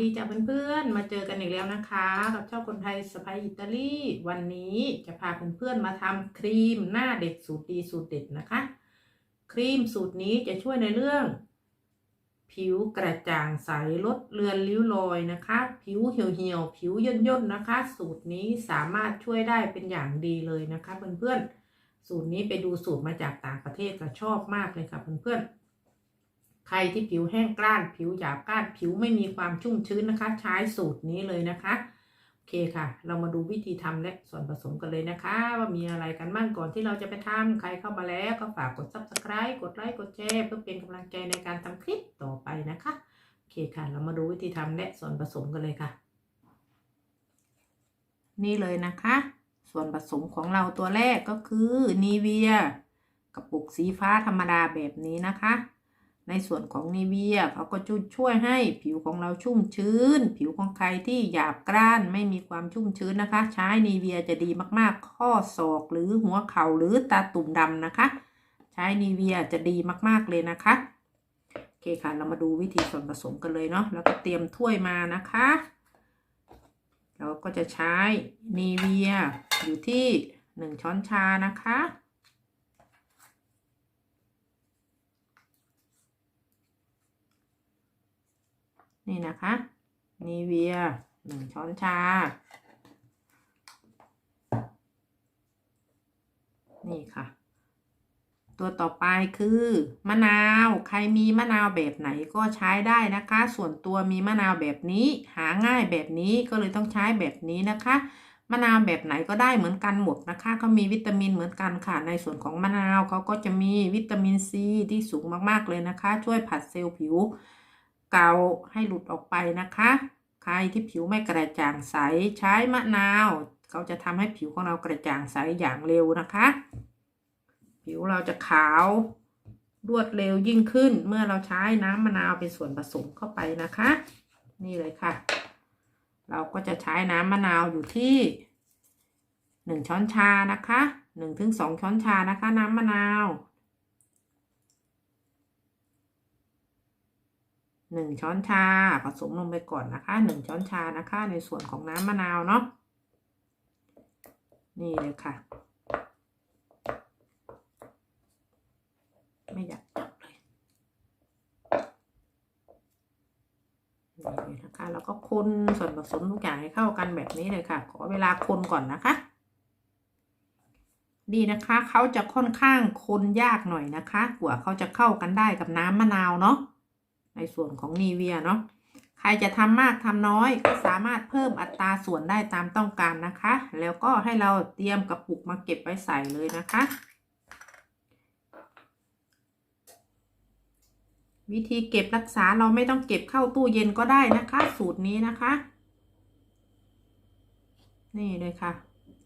ดีเจอกันอีกแล้วนะคะกับเจ้าคนไทยสไปอิตาลีวันนี้จะพาเพื่อนๆมาทำครีมหน้าเด็กสูตรดีสูตรเด็ดนะคะ ครีมสูตรนี้จะช่วยในเรื่อง ผิวกระจ่างใสลดเลือนริ้วรอยนะคะ ผิวเหี่ยวๆผิวย่นๆนะคะ สูตรนี้สามารถช่วยได้เป็นอย่างดีเลยนะคะเพื่อนๆสูตรนี้ไปดูสูตรมาจากต่างประเทศก็ชอบมากเลยค่ะเพื่อนๆ ใครที่ผิวแห้งกร้าน ผิวหยาบกร้าน ผิวไม่มีความชุ่มชื้นนะคะ ใช้สูตรนี้เลยนะคะ โอเคค่ะ เรามาดูวิธีทำและส่วนผสมกันเลยนะคะ ว่ามีอะไรกันบ้างก่อนที่เราจะไปทำใครเข้ามาแล้วก็ฝากกด subscribe กดไลค์กดแชร์เพื่อเป็นกำลังใจในการทำคลิปต่อไปนะคะ โอเคค่ะ เรามาดูวิธีทำและส่วนผสมกันเลยค่ะ นี่เลยนะคะ ส่วนผสมของเราตัวแรกก็คือนีเวียกระปุกสีฟ้าธรรมดาแบบนี้นะคะ ในส่วนของนีเวียเขาก็จะช่วยให้ผิวของเราชุ่มชื้น ผิวของใครที่หยาบกร้านไม่มีความชุ่มชื้นนะคะ ใช้นีเวียจะดีมากๆ ข้อศอกหรือหัวเข่าหรือตาตุ่มดำนะคะ ใช้นีเวียจะดีมากๆเลยนะคะโอเคค่ะ เรามาดูวิธีส่วนผสมกันเลยเนาะแล้วก็เตรียมถ้วยมานะคะ เราก็จะใช้นีเวียอยู่ที่หนึ่งช้อนชานะคะ นี่นะคะนีเวียหนึ่งช้อนชา นี่ค่ะ ตัวต่อไปคือมะนาว ใครมีมะนาวแบบไหนก็ใช้ได้นะคะ ส่วนตัวมีมะนาวแบบนี้ หาง่ายแบบนี้ก็เลยต้องใช้แบบนี้นะคะมะนาวแบบไหนก็ได้เหมือนกันหมดนะคะเขามีวิตามินเหมือนกันค่ะ ในส่วนของมะนาวเขาก็จะมีวิตามินซีที่สูงมากๆเลยนะคะ ช่วยผัดเซลล์ผิว เกาให้หลุดออกไปนะคะ ใครที่ผิวไม่กระจ่างใสใช้มะนาว เขาจะทำให้ผิวของเรากระจ่างใสอย่างเร็วนะคะ ผิวเราจะขาวรวดเร็วยิ่งขึ้นเมื่อเราใช้น้ำมะนาวเป็นส่วนผสมเข้าไปนะคะ นี่เลยค่ะ เราก็จะใช้น้ำมะนาวอยู่ที่หนึ่งช้อนชานะคะหนึ่งถึงสองช้อนชานะคะ น้ำมะนาว หนึ่งช้อนชาผสมลงไปก่อนนะคะหนึ่งช้อนชานะคะ ในส่วนของน้ำมะนาวเนาะนี่เลยค่ะ ไม่อยากจับเลยนี่นะคะแล้วก็คนส่วนผสมทุกอย่างให้เข้ากันแบบนี้เลยค่ะ ขอเวลาคนก่อนนะคะดีนะคะเขาจะค่อนข้างคนยากหน่อยนะคะกว่าเขาจะเข้ากันได้กับน้ำมะนาวเนาะ ในส่วนของนีเวียเนาะใครจะทำมากทำน้อยก็สามารถเพิ่มอัตราส่วนได้ตามต้องการนะคะ แล้วก็ให้เราเตรียมกระปุกมาเก็บไว้ใส่เลยนะคะ วิธีเก็บรักษาเราไม่ต้องเก็บเข้าตู้เย็นก็ได้นะคะ สูตรนี้นะคะ นี่เลยค่ะ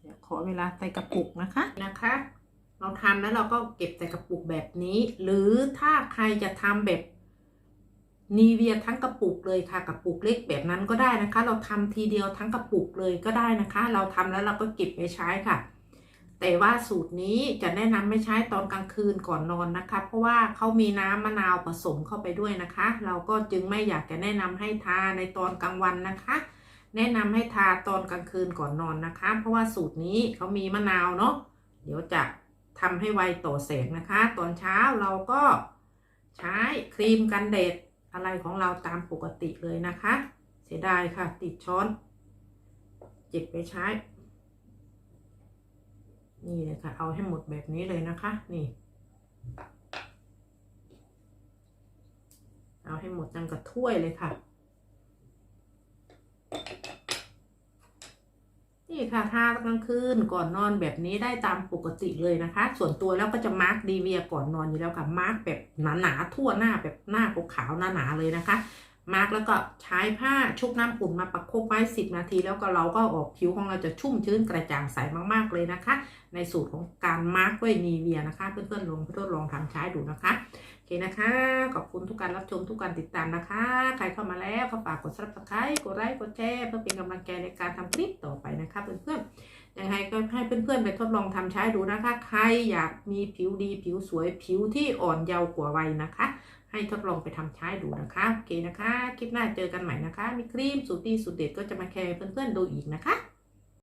เดี๋ยวขอเวลาใส่กระปุกนะคะนะคะเราทำแล้วเราก็เก็บใส่กระปุกแบบนี้ หรือถ้าใครจะทำแบบ นีเวียทั้งกระปุกเลยค่ะกระปุกเล็กแบบนั้นก็ได้นะคะ เราทำทีเดียวทั้งกระปุกเลยก็ได้นะคะ เราทำแล้วเราก็เก็บไว้ใช้ค่ะ แต่ว่าสูตรนี้จะแนะนำไม่ใช้ตอนกลางคืนก่อนนอนนะคะ เพราะว่าเขามีน้ำมะนาวผสมเข้าไปด้วยนะคะ เราก็จึงไม่อยากจะแนะนำให้ทาในตอนกลางวันนะคะ แนะนำให้ทาตอนกลางคืนก่อนนอนนะคะ เพราะว่าสูตรนี้เขามีมะนาวเนาะเดี๋ยวจะทำให้ไวต่อแสงนะคะ ตอนเช้าเราก็ใช้ครีมกันแดด อะไรของเราตามปกติเลยนะคะ เสียดายค่ะ ติดช้อนเจ็บไปใช้ นี่เลยค่ะ เอาให้หมดแบบนี้เลยนะคะ นี่ เอาให้หมดจังกับถ้วยเลยค่ะ นี่ค่ะทากลางคืนก่อนนอนแบบนี้ได้ตามปกติเลยนะคะ ส่วนตัวแล้วก็จะมาร์กดีเวียก่อนนอนอยู่แล้วค่ะมาร์กแบบหนาๆทั่วหน้าแบบหน้าขาวๆหนาๆเลยนะคะมาร์กแล้วก็ใช้ผ้าชุบน้ำอุ่นมาประคบไว้สิบนาที แล้วก็เราก็ออกผิวของเราจะชุ่มชื้นกระจ่างใสมากๆเลยนะคะ ในสูตรของการมาร์กด้วยนีเวียนะคะ เพื่อนๆลองทดลองทำใช้ดูนะคะ โอเคนะคะ ขอบคุณทุกการรับชมทุกการติดตามนะคะ ใครเข้ามาแล้วก็ฝากกด subscribe กดไลค์กดแชร์เพื่อเป็นกำลังใจในการทำคลิปต่อไปนะคะเพื่อนๆยังไงก็ให้เพื่อนๆไปทดลองทำใช้ดูนะคะ ใครอยากมีผิวดีผิวสวยผิวที่อ่อนเยาว์กว่าวัยนะคะ ให้ทดลองไปทำใช้ดูนะคะโอเคนะคะ คลิปหน้าเจอกันใหม่นะคะ มีครีมสูตรดีสูตรเด็ดก็จะมาแชร์เพื่อนๆดูอีกนะคะ